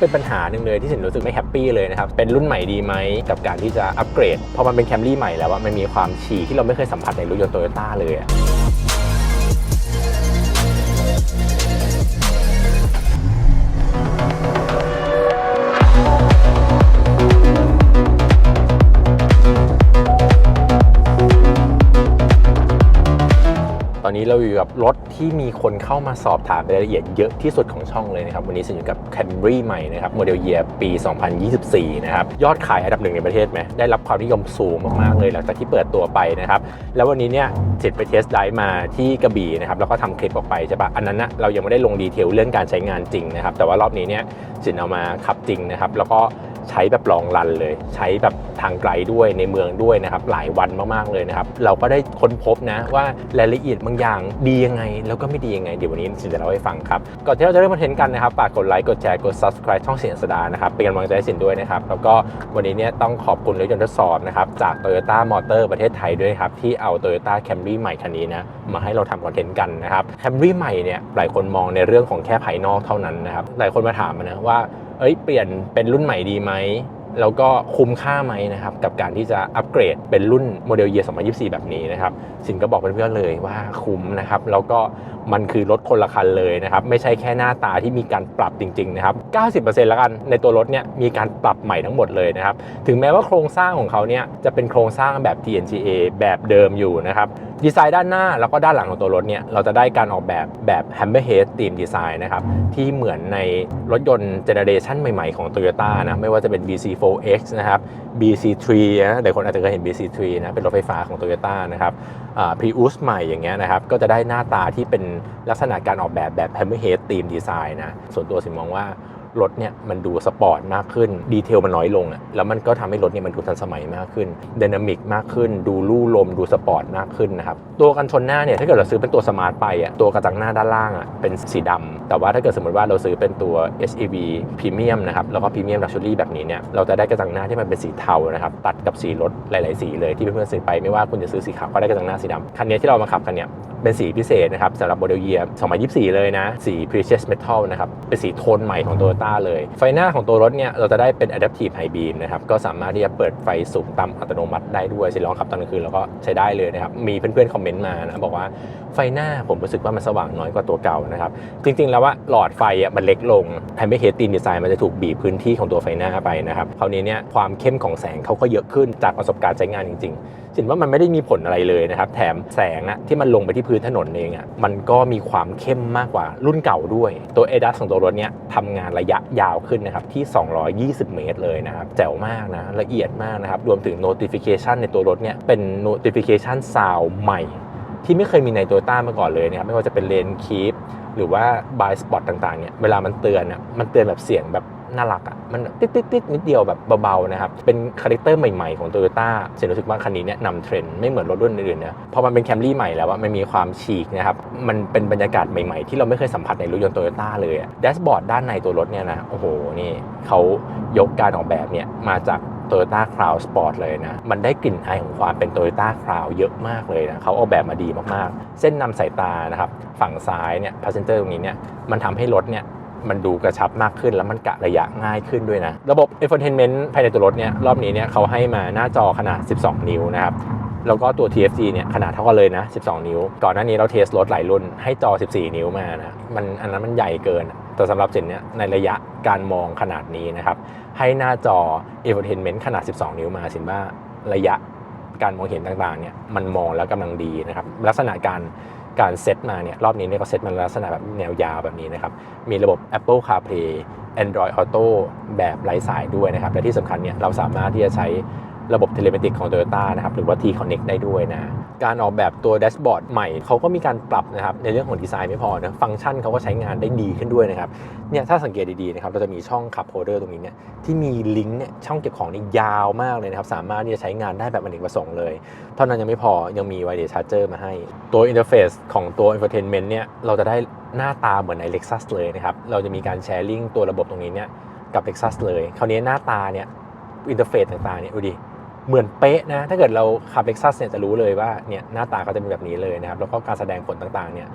เป็นปัญหาหนึ่งเลยที่สินรู้สึกไม่แฮปปี้เลยนะครับ เป็นรุ่นใหม่ดีไหมกับการที่จะอัปเกรด พอมันเป็นแคมรี่ใหม่แล้วว่ามันมีความฉี่ที่เราไม่เคยสัมผัสในรถยนต์โตโยต้าเลยอะ นี้เราอยู่กับรถที่มีคนเข้ามาสอบถามรายละเอียดเยอะที่สุดของช่องเลยนะครับ วันนี้สินอยู่กับ Camry ใหม่นะครับโมเดลเยียปี 2024 นะครับ ยอดขายอันดับหนึ่งในประเทศไหมได้รับความนิยมสูงมาก ๆ เลยหลังจากที่เปิดตัวไปนะครับ แล้ววันนี้เนี่ยสิทธิ์ไปเทสไดร์มาที่กระบี่นะครับ แล้วก็ทำคลิปออกไปใช่ปะอันนั้นนะเรายังไม่ได้ลงดีเทลเรื่องการใช้งานจริงนะครับแต่ว่ารอบนี้เนี่ยสินเอามาขับจริงนะครับแล้วก็ ใช้แบบลองรันเลย ใช้แบบทางไกลด้วยในเมืองด้วยนะครับหลายวันมากๆเลยนะครับ เราก็ได้ค้นพบนะว่ารายละเอียดบางอย่างดียังไง แล้วก็ไม่ดียังไง เดี๋ยววันนี้สินจะเล่าให้ฟังครับ ก่อนที่เราจะเริ่มคอนเทนต์กันนะครับฝากกดไลค์กดแชร์กด subscribe ช่องเสียงสดานะครับเป็นกำลังใจให้สินด้วยนะครับแล้วก็วันนี้เนี่ยต้องขอบคุณรถยนต์ทดสอบนะครับจาก Toyota Motor ประเทศไทยด้วยครับที่เอา Toyota Camry ใหม่คันนี้นะมาให้เราทำคอนเทนต์กันนะครับ Camry ใหม่เนี่ยหลายคนมองในเรื่องของแค่ภายนอกเท่านั้นนะครับหลายคนมาถามนะว่า เอ้ยเปลี่ยนเป็นรุ่นใหม่ดีไหมแล้วก็คุ้มค่าไหมนะครับกับการที่จะอัปเกรดเป็นรุ่นโมเดลเยีย2024 แบบนี้นะครับสินก็บอกเพื่อนๆเลยว่าคุ้มนะครับแล้วก็มันคือรถคนละคันเลยนะครับไม่ใช่แค่หน้าตาที่มีการปรับจริงๆนะครับ 90%แล้วกันในตัวรถเนี่ยมีการปรับใหม่ทั้งหมดเลยนะครับถึงแม้ว่าโครงสร้างของเขาเนี่ยจะเป็นโครงสร้างแบบ TNGA แบบเดิมอยู่นะครับ ดีไซน์ด้านหน้าแล้วก็ด้านหลังของตัวรถเนี่ยเราจะได้การออกแบบแบบ Hammerhead Theme Design นะครับที่เหมือนในรถยนต์เจเนเรชันใหม่ๆของ Toyota นะไม่ว่าจะเป็น BC4X นะครับ BC3 นะหลายคนอาจจะเคยเห็น BC3 นะเป็นรถไฟฟ้าของ Toyota นะครับอ่า Prius ใหม่อย่างเงี้ยนะครับก็จะได้หน้าตาที่เป็นลักษณะการออกแบบแบบ Hammerhead Theme Design นะส่วนตัวสิมองว่า รถเนี่ยมันดูสปอร์ตมากขึ้น ดีเทลมันน้อยลงอะแล้วมันก็ทำให้รถเนี่ยมันดูทันสมัยมากขึ้นดินามิกมากขึ้น ดูลู่ลมดูสปอร์ตมากขึ้นนะครับ ตัวกันชนหน้าเนี่ยถ้าเกิดเราซื้อเป็นตัวสมาร์ทไปอะตัวกระจังหน้าด้านล่างอะเป็นสีดำแต่ว่าถ้าเกิดสมมติว่าเราซื้อเป็นตัว SUV Premium นะครับแล้วก็ Premium Luxury แบบนี้เนี่ยเราจะได้กระจังหน้าที่มันเป็นสีเทานะครับตัดกับสีรถหลาย ๆ สีเลยที่เพื่อนๆซื้อไปไม่ว่าคุณจะซื้อสีขาวก็ได้กระจังหน้าสีดำคันนี้ที่เรามาขับกันเนี่ยเป็นสีพิเศษนะครับสำหรับโมเดลเยีย2024 เลยนะสี Precious Metal นะครับเป็นสีโทนใหม่ของ Toyota เลย ไฟหน้าของตัวรถเนี่ยเราจะได้เป็น Adaptive High Beam นะครับ ก็สามารถที่จะเปิดไฟสูงต่ำอัตโนมัติได้ด้วยสิลองขับตอนกลางคืนแล้วก็ใช้ได้เลยนะครับ มีเพื่อนๆคอมเมนต์มานะบอกว่าไฟหน้าผมรู้สึกว่ามันสว่างน้อยกว่าตัวเก่านะครับ จริงๆแล้วว่าหลอดไฟอะมันเล็กลงทนไม่เฮดตีนดีไซน์มันจะถูกบีบพื้นที่ของตัวไฟหน้าไปนะครับคราวนี้เนี่ยความเข้มของแสงเขาก็เยอะขึ้นจากประสบการณ์ใช้งานจริง ๆ สินว่ามันไม่ได้มีผลอะไรเลยนะครับ แถมแสงอะที่มันลงไปที่พื้นถนนเองอะมันก็มีความเข้มมากกว่ารุ่นเก่าด้วย ตัว ADAS ของตัวรถเนี่ยทำงานระยะยาวขึ้นนะครับ ที่ 220 เมตรเลยนะครับ แจ๋วมากนะ ละเอียดมากนะครับ รวมถึง notification ในตัวรถเนี่ยเป็น notification sound ใหม่ ที่ไม่เคยมีใน Toyota มาก่อนเลยนะครับไม่ว่าจะเป็นเลนคีปหรือว่าบายสปอตต่างๆเนี่ยเวลามันเตือนอะมันเตือนแบบเสียงแบบ น่ารักอะมันติดติดติดนิดเดียวแบบเบาๆนะครับ เป็นคาแรคเตอร์ใหม่ๆของ Toyota เสียรู้สึกว่าคันนี้เนี่ยนำเทรนด์ไม่เหมือนรถรุ่นอื่นๆนะพอมันเป็นแคมรี่ใหม่แล้วว่ามันมีความฉีกนะครับมันเป็นบรรยากาศใหม่ๆ ที่เราไม่เคยสัมผัสในรถยนต์โตโยต้าเลยแดชบอร์ดด้านในตัวรถเนี่ยนะโอ้โหนี่เขายกการออกแบบเนี่ยมาจาก Toyota Crown Sport เลยนะ มันได้กลิ่นอายของความเป็น Toyota Crown เยอะมากเลยนะเขาออกแบบมาดีมากๆ เส้นนำสายตานะครับ ฝั่งซ้ายเนี่ย passenger ตรงนี้เนี่ย มันทำให้รถเนี่ย มันดูกระชับมากขึ้น แล้วมันกะระยะง่ายขึ้นด้วยนะ ระบบ infotainment ภายในตัวรถเนี่ยรอบนี้เนี่ยเขาให้มาหน้าจอขนาด 12 นิ้วนะครับแล้วก็ตัว TFT เนี่ยขนาดเท่ากันเลยนะ 12 นิ้ว ก่อนหน้านี้เราเทสรถหลายรุ่นให้จอ 14 นิ้วมานะ มันอันนั้นมันใหญ่เกิน แต่สำหรับสินเนี่ยในระยะการมองขนาดนี้นะครับ ให้หน้าจอ infotainment ขนาด 12 นิ้วมาสินว่าระยะการมองเห็นต่างๆเนี่ยมันมองแล้วกำลังดีนะครับ ลักษณะการ การเซตมาเนี่ยรอบนี้เนี่ยก็เซตมาลักษณะแบบแนวยาวแบบนี้นะครับ มีระบบ Apple CarPlay Android Auto แบบไร้สายด้วยนะครับ และที่สำคัญเนี่ยเราสามารถที่จะใช้ ระบบเทเลเมติกของ Toyota นะครับหรือว่า T-Connect ได้ด้วยนะการออกแบบตัวแดชบอร์ดใหม่เขาก็มีการปรับนะครับในเรื่องของดีไซน์ไม่พอนะฟังก์ชันเขาก็ใช้งานได้ดีขึ้นด้วยนะครับเนี่ยถ้าสังเกตดีๆนะครับเราจะมีช่องขับโฮเดอร์ตรงนี้เนี่ยที่มีลิงก์เนี่ยช่องเก็บของนี่ยาวมากเลยนะครับสามารถที่จะใช้งานได้แบบอเนกประสงค์เลย เท่านั้นยังไม่พอยังมี wireless charger มาให้ตัวอินเทอร์เฟซของตัว infotainment เนี่ยเราจะได้หน้าตาเหมือนใน Lexus เลยนะครับเราจะมีการแชร์ลิงก์ตัวระบบตรงนี้เนี่ยกับ Lexus เลย คราวนี้หน้าตาเนี่ยอินเทอร์เฟซต่างๆเนี่ยดูดิ เหมือนเป๊ะนะ ถ้าเกิดเราขับ Lexus เนี่ยจะรู้เลยว่าเนี่ยหน้าตาเขาจะเป็นแบบนี้เลยนะครับ แล้วก็การแสดงผลต่างๆ เนี่ย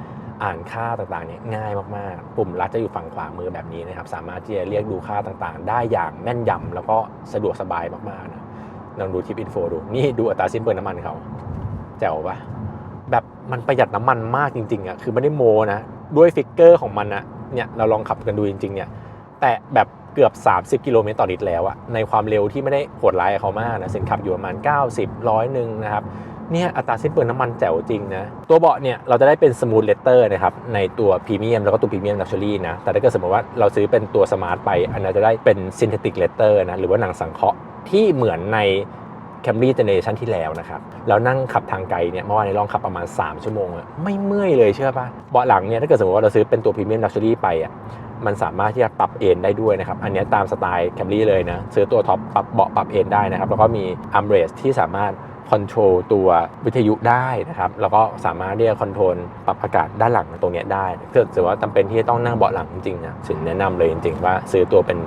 อ่านค่าต่างๆ เนี่ยง่ายมากๆ ปุ่มลัดจะอยู่ฝั่งขวามือแบบนี้นะครับ สามารถที่จะเรียกดูค่าต่างๆ ได้อย่างแม่นยำแล้วก็สะดวกสบายมากๆนะลองดูทิปอินโฟดู นี่ดูอัตราสิ้นเปลืองน้ำมันเขาแจ๋วปะแบบมันประหยัดน้ำมันมากจริงๆอะคือไม่ได้โมนะ ด้วยฟิกเกอร์ของมันอะเนี่ยเราลองขับกันดูจริงๆเนี่ยแต่แบบ เกือบ 30 กิโลเมตรต่อลิตรแล้วอะในความเร็วที่ไม่ได้โหดร้ายเขามากนะเส้นขับอยู่ประมาณ 90ร้อยหนึ่งนะครับเนี่ยอัตราสิ้นเปลืองน้ำมันแจ๋วจริงนะ ตัวเบาะเนี่ยเราจะได้เป็นสมูทเลเตอร์นะครับในตัวพรีเมียมแล้วก็ตัวพรีเมียมลักชัวรี่นะแต่ถ้าเกิดสมมติว่าเราซื้อเป็นตัวสมาร์ทไป อันนั้นจะได้เป็นซินเทติกเลเตอร์นะหรือว่าหนังสังเคราะห์ที่เหมือนใน Camry Generation ที่แล้วนะครับแล้วนั่งขับทางไกลเนี่ยเมื่อวานนี้ลองขับประมาณ 3 ชั่วโมงอะไม่เมื่อยเลยเชื่อปะเบาะหลังเนี่ยถ้าเกิดสมมติว่าเราซื้อเป็นตัวพรีเมียมลักชัวรี่ไปอะมันสามารถที่จะปรับเอนได้ด้วยนะครับ อันนี้ตามสไตล์แคมรี่เลยนะ ซื้อตัวท็อปปรับเบาะปรับเอนได้นะครับ แล้วก็มีอัมเบรสที่สามารถ คอนโทรลตัววิทยุได้นะครับแล้วก็สามารถที่จะคอนโทรลปรับอากาศด้านหลังตรงนี้ได้ถ้าเกิดว่าจำเป็นที่จะต้องนั่งเบาะหลังจริงๆนะสินแนะนำเลยจริงๆว่าซื้อตัวเป็น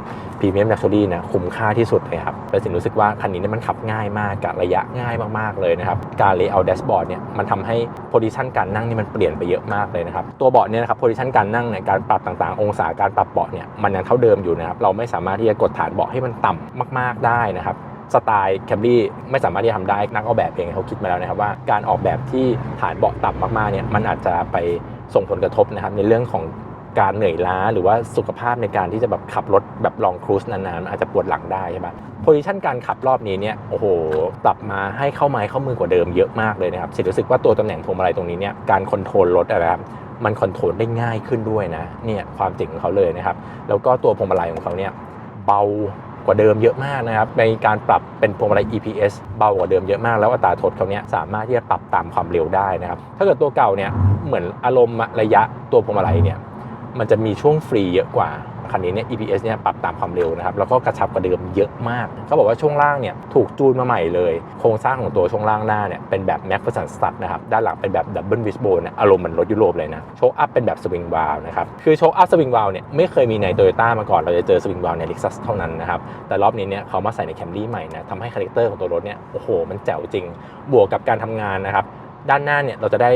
พรีเมียมลักชัวรี่นะคุ้มค่าที่สุดเลยครับและสินรู้สึกว่าคันนี้เนี่ยมันขับง่ายมากกะระยะง่ายมากๆเลยนะครับการเลเยอร์แดชบอร์ดเนี่ยมันทำให้โพซิชันการนั่งนี่มันเปลี่ยนไปเยอะมากเลยนะครับตัวเบาะเนี่ยนะครับโพซิชันการนั่งเนี่ยการปรับต่างๆ องศาการปรับเบาะเนี่ยมันยังเท่าเดิมอยู่นะครับเราไม่สามารถที่จะกดฐานเบาะให้มันต่ำมาก ๆได้นะครับ สไตล์แคมรี่ไม่สามารถที่จะทำได้นักออกแบบเองเขาคิดมาแล้วนะครับว่าการออกแบบที่ฐานเบาะต่ำมากๆเนี่ยมันอาจจะไปส่งผลกระทบนะครับในเรื่องของการเหนื่อยล้าหรือว่าสุขภาพในการที่จะแบบขับรถแบบลองครูซนานๆมันอาจจะปวดหลังได้ใช่ปะโพซิชันการขับรอบนี้เนี่ยโอ้โหปรับมาให้เข้าไม้เข้ามือกว่าเดิมเยอะมากเลยนะครับสิรู้สึกว่าตัวตำแหน่งพวงมาลัยตรงนี้เนี่ยการคอนโทรลรถนะครับมันคอนโทรลได้ง่ายขึ้นด้วยนะเนี่ยความเจ๋งของเขาเลยนะครับแล้วก็ตัวพวงมาลัยของเขาเนี่ยเบา กว่าเดิมเยอะมากนะครับ ในการปรับเป็นพวงมาลัย EPS เบากว่าเดิมเยอะมาก แล้วอัตราทดเขาเนี้ยสามารถที่จะปรับตามความเร็วได้นะครับ ถ้าเกิดตัวเก่าเนี่ยเหมือนอารมณ์ระยะตัวพวงมาลัยเนี่ยมันจะมีช่วงฟรีเยอะกว่า คันนี้เนี่ย EPS เนี่ยปรับตามความเร็วนะครับแล้วก็กระชับกว่าเดิมเยอะมากเขาบอกว่าช่วงล่างเนี่ยถูกจูนมาใหม่เลย โครงสร้างของตัวช่วงล่างหน้าเนี่ยเป็นแบบ Mac f e r s o n Stud นะครับด้านหลังเป็นแบบ Double Wishbone เนี่ยอารมณ์เหมือนรถยุโรปเลยนะโชคอัพเป็นแบบสวิงวาลนะครับคือโชคอัพสวิงวาลเนี่ยไม่เคยมีใน Toyota มาก่อนเราจะเจอสวิงวาลใน Lexus เท่านั้นนะครับแต่รอบนี้เนี่ยเขามาใส่ใน Camry ใหม่นะทำให้คาแรคเตอร์ของตัวรถเนี่ยโอ้โห มันแจ๋วจริง บวกกับการทำงานนะครับด้านหน้าเนี่ยเราจะได้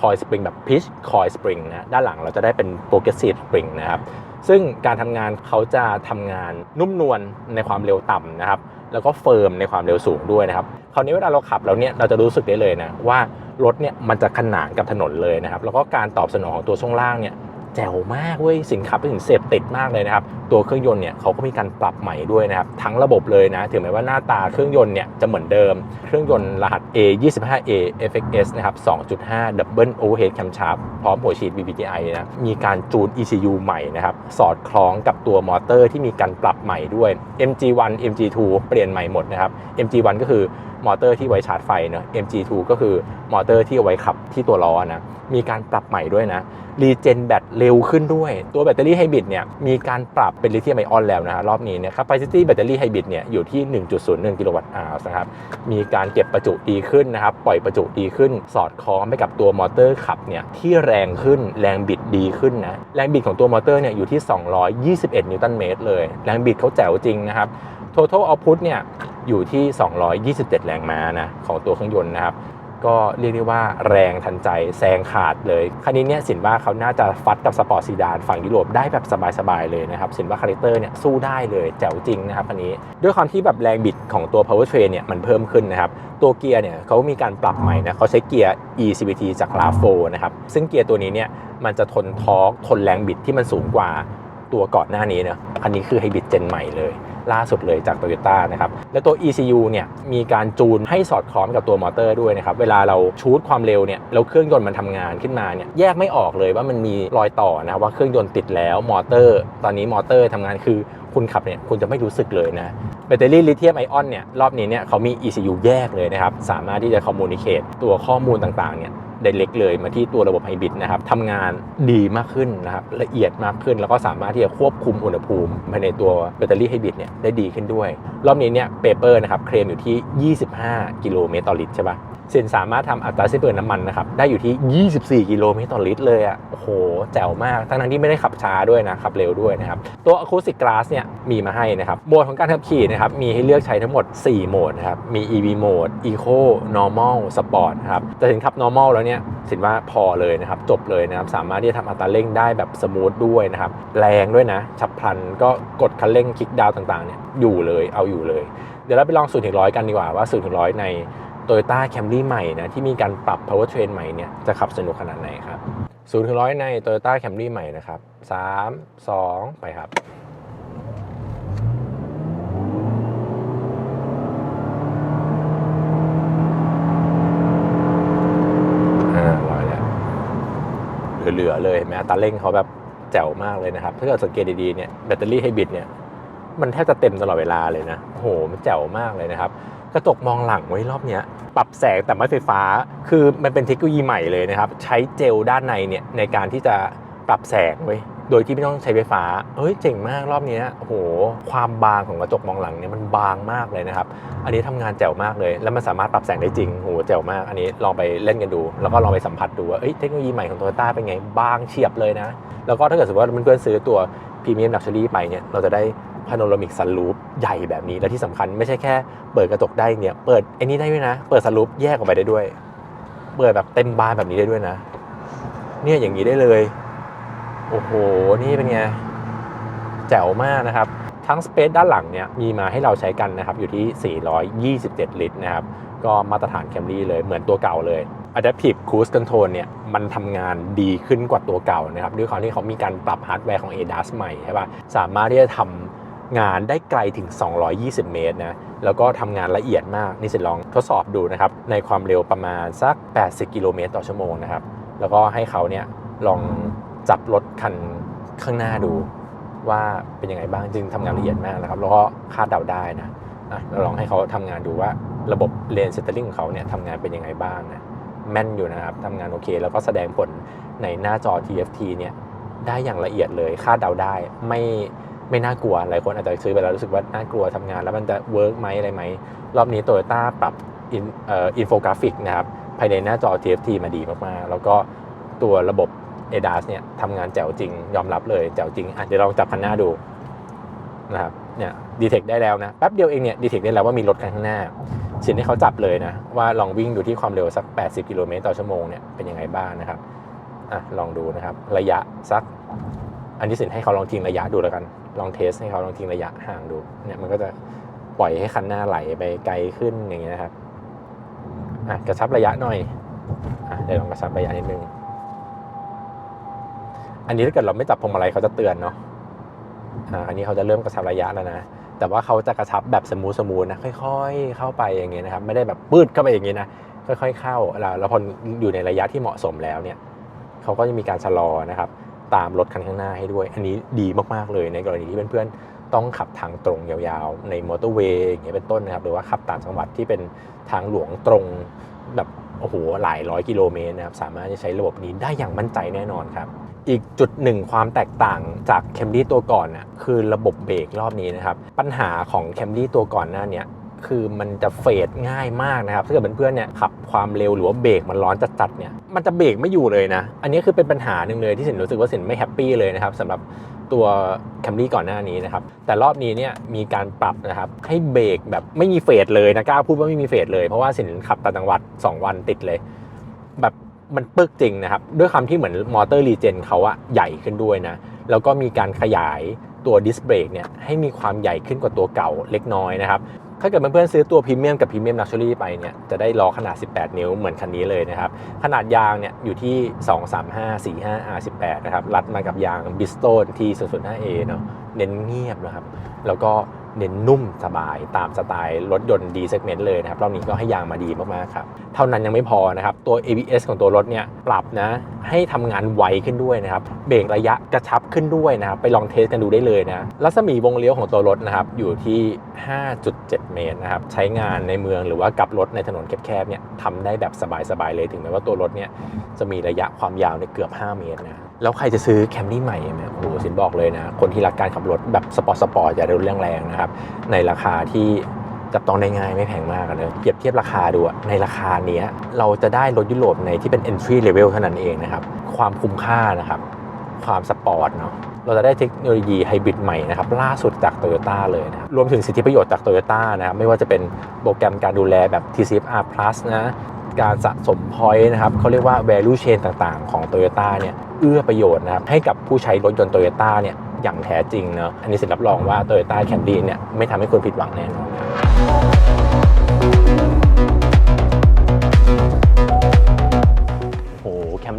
คอยสปริงแบบพิชคอยสปริงนะด้านหลังเราจะได้เป็นโปรเกรสซีฟสปริงนะครับ ซึ่งการทำงานเขาจะทำงานนุ่มนวลในความเร็วต่ำนะครับ แล้วก็เฟิร์มในความเร็วสูงด้วยนะครับ คราวนี้เวลาเราขับแล้วเนี่ยเราจะรู้สึกได้เลยนะว่ารถเนี่ยมันจะขนานกับถนนเลยนะครับ แล้วก็การตอบสนองของตัวช่วงล่างเนี่ย จ๋วมากเว้ยสินขับไปถึงเสพติดมากเลยนะครับ ตัวเครื่องยนต์เนี่ยเขาก็มีการปรับใหม่ด้วยนะครับ ทั้งระบบเลยนะ ถึงแม้ว่าหน้าตาเครื่องยนต์เนี่ยจะเหมือนเดิม เครื่องยนต์รหัส A 2 5 A FXS นะครับ 2.5 Double Overhead Camshaft พร้อมหัวฉีด BBTI นะมีการจูน ECU ใหม่นะครับ สอดคล้องกับตัวมอเตอร์ที่มีการปรับใหม่ด้วย MG1 MG2 เปลี่ยนใหม่หมดนะครับ MG1 ก็คือ มอเตอร์ที่ไว้ชาร์จไฟเนอะ MG2 ก็คือมอเตอร์ที่เอาไว้ขับที่ตัวล้อนะ มีการปรับใหม่ด้วยนะ รีเจนแบตเร็วขึ้นด้วย ตัวแบตเตอรี่ไฮบริดเนี่ย มีการปรับเป็นลิเธียมไอออนแล้วนะฮะรอบนี้เนี่ย capacity แบตเตอรี่ไฮบริดเนี่ยอยู่ที่ 1.01 กิโลวัตต์อาวร์นะครับ มีการเก็บประจุดีขึ้นนะครับ ปล่อยประจุดีขึ้น สอดคล้องไปกับตัวมอเตอร์ขับเนี่ยที่แรงขึ้น แรงบิดดีขึ้นนะ แรงบิดของตัวมอเตอร์เนี่ยอยู่ที่ 221 นิวตันเมตรเลย แรงบิดเขาแจ๋วจริงนะครับ total output เนี่ยอยู่ที่ 227 แรงม้านะของตัวเครื่องยนต์นะครับ ก็เรียกได้ว่าแรงทันใจแซงขาดเลย คันนี้เนี่ยสินว่าเขาน่าจะฟัดกับสปอร์ตซีดานฝั่งยุโรปได้แบบสบายๆเลยนะครับ สินว่าคาแรคเตอร์เนี่ยสู้ได้เลยแจ๋วจริงนะครับคันนี้ ด้วยความที่แบบแรงบิดของตัว power train เนี่ยมันเพิ่มขึ้นนะครับ ตัวเกียร์เนี่ยเขามีการปรับใหม่นะเขาใช้เกียร์ eCVT จาก RAV4 นะครับซึ่งเกียร์ตัวนี้เนี่ยมันจะทนทอร์กทนแรงบิดที่มันสูงกว่า ตัวก่อนหน้านี้เนะคันนี้คือไฮบริดเจนใหม่เลย ล่าสุดเลยจาก Toyota นะครับ และตัว ECU เนี่ยมีการจูนให้สอดคล้องกับตัวมอเตอร์ด้วยนะครับ เวลาเราชูดความเร็วเนี่ยแล้วเครื่องยนต์มันทำงานขึ้นมาเนี่ยแยกไม่ออกเลยว่ามันมีรอยต่อนะครับว่าเครื่องยนต์ติดแล้วมอเตอร์ ตอนนี้มอเตอร์ทำงานคือคุณขับเนี่ยคุณจะไม่รู้สึกเลยนะแบตเตอรี่ลิเธียมไอออนเนี่ยรอบนี้เนี่ยเขามี ECU แยกเลยนะครับสามารถที่จะคอมมูนิเคตตัวข้อมูลต่างๆเนี่ย ได้เล็กเลยมาที่ตัวระบบไฮบริดนะครับทำงานดีมากขึ้นนะครับละเอียดมากขึ้น แล้วก็สามารถที่จะควบคุมอุณหภูมิภายในตัวแบตเตอรี่ไฮบริดเนี่ยได้ดีขึ้นด้วย รอบนี้เนี่ยเปเปอร์นะครับเคลมอยู่ที่ 25 กิโลเมตรต่อลิตรใช่ปะ สินสามารถทำอัตราสิ้นเปลืองน้ำมันนะครับได้อยู่ที่ 24 กิโลเมตรต่อลิตรเลยอะ่ะโอ้โห แจ๋วมาก ทั้งๆที่ไม่ได้ขับช้าด้วยนะขับเร็วด้วยนะครับ ตัว Acoustic Glass เนี่ยมีมาให้นะครับโหมดของการขับขี่นะครับมีให้เลือกใช้ทั้งหมด 4 โหมดนะครับมี EV Mode Eco Normal Sport นะครับแต่สินขับ Normal แล้วเนี่ยสินว่าพอเลยนะครับจบเลยนะครับสามารถที่จะทำอัตราเร่งได้แบบสมูทด้วยนะครับแรงด้วยนะฉับพลันก็กดคันเร่งคลิกดาวต่างๆเนี่ยอยู่เลยเอาอยู่เลย เดี๋ยวเราไปลอง0ถึงร้อยกันดีกว่าว่า0ถึงร้อยใน Toyota Camry ใหม่นะที่มีการปรับ powertrain ใหม่เนี่ยจะขับสนุกขนาดไหนครับ0ถึงร้อยใน Toyota Camry ใหม่นะครับ3 2ไปครับอ่าร้อยแลเหลือๆเลยเห็นไหมอัตราเร่งเขาแบบแจ๋วมากเลยนะครับ ถ้าเกิดสังเกตดีๆเนี่ยแบตเตอรี่ไฮบริดเนี่ยมันแทบจะเต็มตลอดเวลาเลยนะโอ้โหมันแจ๋วมากเลยนะครับ กระจกมองหลังไว้รอบเนี้ยปรับแสงแต่ไม่ไฟฟ้า คือมันเป็นเทคโนโลยีใหม่เลยนะครับ ใช้เจลด้านในเนี่ยในการที่จะปรับแสงไว้ โดยที่ไม่ต้องใช้ไฟฟ้า เอ้ยเจ๋งมากรอบนี้โอ้โห ความบางของกระจกมองหลังเนี่ยมันบางมากเลยนะครับ อันนี้ทำงานแจ๋วมากเลย แล้วมันสามารถปรับแสงได้จริงโหแจ๋วมาก อันนี้ลองไปเล่นกันดู แล้วก็ลองไปสัมผัสดูว่าเอ้ยเทคโนโลยีใหม่ของโตโยต้าเป็นไง บางเฉียบเลยนะ แล้วก็ถ้าเกิดสมมติว่าเพื่อนๆซื้อตัวพรีเมียมลักชัวรี่ไปเนี่ย เราจะได้พาโนรามิกซันรูฟใหญ่แบบนี้ และที่สำคัญไม่ใช่แค่เปิดกระจกได้เนี่ย เปิดไอ้นี้ได้ด้วยนะ เปิดซันรูฟแยกออกไปได้ด้วย เปิดแบบเต็มบานแบบนี้ได้ด้วยนะ เนี่ยอย่างนี้ได้เลย โอ้โห นี่เป็นไง แจ๋วมากนะครับ ทั้งสเปซด้านหลังเนี่ยมีมาให้เราใช้กันนะครับ อยู่ที่ 427 ลิตรนะครับ ก็มาตรฐานแคมรี่เลยเหมือนตัวเก่าเลย Adaptive Cruise Control เนี่ยมันทำงานดีขึ้นกว่าตัวเก่านะครับด้วยความที่เขามีการปรับฮาร์ดแวร์ของ ADAS ใหม่ใช่ปะสามารถที่จะทำงานได้ไกลถึง 220 เมตรนะแล้วก็ทำงานละเอียดมาก นี่สิลองทดสอบดูนะครับ ในความเร็วประมาณสัก 80 กิโลเมตรต่อชั่วโมงนะครับ แล้วก็ให้เขาเนี่ยลอง จับรถคันข้างหน้าดูว่าเป็นยังไงบ้างจึงทำงานละเอียดมากนะครับ แล้วก็คาดเดาได้นะเราลองให้เขาทำงานดูว่าระบบเลนเซตเตอร์ลิงของเขาเนี่ยทำงานเป็นยังไงบ้างนะแม่นอยู่นะครับทำงานโอเค แล้วก็แสดงผลในหน้าจอ TFT เนี่ยได้อย่างละเอียดเลยคาดเดาได้ไม่ไม่น่ากลัวหลายคนอาจจะซื้อไปแล้วรู้สึกว่าน่ากลัวทำงานแล้วมันจะเวิร์กไหมอะไรไหม รอบนี้โตโยต้าปรับอินเอินโฟกราฟิกนะครับภายในหน้าจอ TFT มาดีมากๆ แล้วก็ตัวระบบ ADAS เนี่ยทำงานแจ๋วจริง ยอมรับเลยแจ๋วจริงอะเดี๋ยวลองจับคันหน้าดูนะครับเนี่ยดีเทคได้แล้วนะแป๊บเดียวเองเนี่ยดีเทคได้แล้วว่ามีรถคันข้างหน้าสิ่งที่เขาจับเลยนะว่าลองวิ่งดูที่ความเร็วสัก 80 กิโลเมตรต่อชั่วโมงเนี่ยเป็นยังไงบ้างนะครับอะลองดูนะครับระยะสัก อันนี้สินให้เขาลองทิ้งระยะดูแล้วกัน ลองเทสให้เขาลองทิ้งระยะห่างดูเนี่ยมันก็จะปล่อยให้คันหน้าไหลไปไกลขึ้นอย่างเงี้ยนะครับอะกระชับระยะหน่อยอะเดี๋ยวลองกระชับระยะนิดนึง อันนี้ถ้าเกิดเราไม่จับพวงมาลัยเขาจะเตือนเนาะอ่าอันนี้เขาจะเริ่มกระชับระยะแล้วนะแต่ว่าเขาจะกระชับแบบสมูทสมูทนะค่อย ๆ เข้าไปอย่างเงี้ยนะครับไม่ได้แบบปืดเข้าไปอย่างเงี้ยนะค่อย ๆ เข้าแล้วแล้วพออยู่ในระยะที่เหมาะสมแล้วเนี่ยเขาก็จะมีการชะลอนะครับ ตามรถคันข้างหน้าให้ด้วย อันนี้ดีมากๆเลยในกรณีที่เพื่อนๆต้องขับทางตรงยาวๆ ในมอเตอร์เวย์อย่างเงี้ยเป็นต้นนะครับ หรือว่าขับต่างจังหวัดที่เป็นทางหลวงตรงแบบ โอ้โหหลายร้อยกิโลเมตรนะครับสามารถจะใช้ระบบนี้ได้อย่างมั่นใจแน่นอนครับอีกจุดหนึ่งความแตกต่างจากแคมรี่ตัวก่อนน่ะคือระบบเบรกรอบนี้นะครับ ปัญหาของแคมรี่ตัวก่อนหน้าเนี้ย คือมันจะเฟดง่ายมากนะครับถ้าเกิดเพื่อนๆเนี่ยขับความเร็วหรือว่าเบรกมันร้อนจัดๆเนี่ยมันจะเบรกไม่อยู่เลยนะ อันนี้คือเป็นปัญหาหนึ่งเลยที่สินรู้สึกว่าสินไม่แฮปปี้เลยนะครับสำหรับตัวแคมรี่ก่อนหน้านี้นะครับแต่รอบนี้เนี่ยมีการปรับนะครับให้เบรกแบบไม่มีเฟดเลยนะกล้าพูดว่าไม่มีเฟดเลยเพราะว่าสินขับต่างจังหวัด 2 วันติดเลย แบบมันปึกจริงนะครับ ด้วยคำที่เหมือนมอเตอร์รีเจนเขาอะใหญ่ขึ้นด้วยนะ แล้วก็มีการขยายตัวดิสเบรกเนี่ยให้มีความใหญ่ขึ้นกว่าตัวเก่าเล็กน้อยนะครับ ถ้าเกิดเพื่อนๆซื้อตัวพรีเมียมกับพรีเมียมลักชัวรี่ไปเนี่ยจะได้ล้อขนาด 18 นิ้วเหมือนคันนี้เลยนะครับ ขนาดยางเนี่ยอยู่ที่ 235 45 R18 นะครับรัดมากับยาง Bridgestone T005A เนาะเน้นเงียบนะครับ แล้วก็เน้นนุ่มสบายตามสไตล์รถยนต์ D segment เลยนะครับรอบนี้ก็ให้ยางมาดีมากๆครับ เท่านั้นยังไม่พอนะครับ ตัว ABS ของตัวรถเนี่ยปรับนะ ให้ทำงานไวขึ้นด้วยนะครับ เบรกระยะกระชับขึ้นด้วยนะครับ ไปลองเทสกันดูได้เลยนะรัศมีวงเลี้ยวของตัวรถนะครับ อยู่ที่ 5.7 เมตรนะครับ ใช้งานในเมืองหรือว่ากับรถในถนนแคบๆเนี่ยทำได้แบบสบายๆเลยถึงแม้ว่าตัวรถเนี่ยจะมีระยะความยาวเนี่ยเกือบ 5 เมตรนะแล้วใครจะซื้อแคมรี่ใหม่เนี่ยโอ้โหสินบอกเลยนะ คนที่รักการขับรถแบบสปอร์ตสปอร์ตอย่าเร็วเรื่องแรงนะครับ ในราคาที่จับต้องได้ง่ายไม่แพงมากเนะเปรียบเทียบราคาดูอะในราคาเนี้ยเราจะได้รถยุโรปในที่เป็น entry level เท่านั้นเองนะครับ ความคุ้มค่านะครับ ความสปอร์ตเนาะ เราจะได้เทคโนโลยีไฮบริดใหม่นะครับล่าสุดจาก Toyota เลยนะครับรวมถึงสิทธิประโยชน์จาก Toyota นะครับไม่ว่าจะเป็นโปรแกรมการดูแลแบบ TCFR Plus นะการสะสม point นะครับเขาเรียกว่า value chain ต่างๆ ของ Toyota เนี่ยเอื้อประโยชน์นะครับให้กับผู้ใช้รถยนต์ Toyota เนี่ยอย่างแท้จริงเนาะอันนี้สินรับรองว่า Toyota Camry เนี่ยไม่ทำให้คุณผิดหวังแน่นอนครับ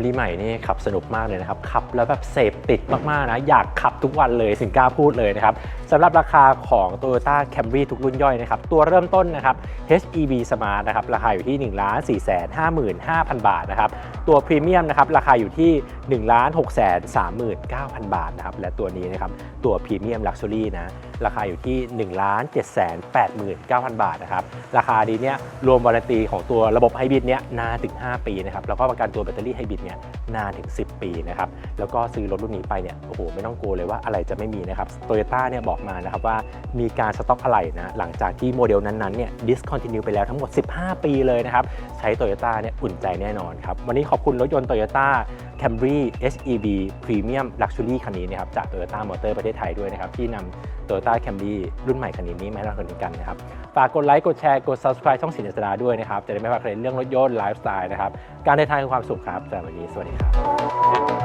รี่ใหม่นี่ขับสนุกมากเลยนะครับ ขับแล้วแบบเสพติดมากๆนะ อยากขับทุกวันเลยสินกล้าพูดเลยนะครับสำหรับราคาของ Toyota Camry ทุกรุ่นย่อยนะครับ ตัวเริ่มต้นนะครับ HEV Smart นะครับ ราคาอยู่ที่ 1 4 5 5 5 0 0 0 บาทนะครับ ตัวพรีเมียมนะครับ ราคาอยู่ที่ 1 6 3 9 0 0 0 บาทนะครับ และตัวนี้นะครับ ตัวพรีเมียมลักชัวรี่นะราคาอยู่ที่ 1 7 8 9 0 0 0 บาทนะครับ ราคาดีเนี่ยรวมวารันตีของตัวระบบไฮบริดเนี่ยนานถึง 5 ปีนะครับ แล้วก็ประกันตัวแบตเตอรี่ไฮบริดเนี่ยนานถึง 10 ปีนะครับ แล้วก็ซื้อรถรุ่นนี้ไปเนี่ยโอ้โหไม่ต้องกลัวเลยว่าอะไรจะไม่มีนะครับโตโยต้าเนี่ยบอกมานะครับว่ามีการสต็อกอะไหล่นะหลังจากที่โมเดลนั้นๆเนี่ย discontinue ไปแล้วทั้งหมด 15 ปีเลยนะครับใช้โตโยต้าเนี่ยอุ่นใจแน่นอนครับวันนี้ขอบคุณรถยนต์โตโยต้า Camry HEV Premium Luxury คันนี้นะครับจาก Toyota Motor ประเทศไทยด้วยนะครับ ที่นำ Toyota Camry รุ่นใหม่คันนี้มาให้เราเห็นกันนะครับ ฝากกดไลค์ กดแชร์ กด subscribe ช่องสินเจษดาด้วยนะครับ จะได้ไม่พลาดเรื่องรถยนต์ไลฟ์สไตล์นะครับ การเดินทางคือความสุขครับสำหรับวันนี้สวัสดีครับ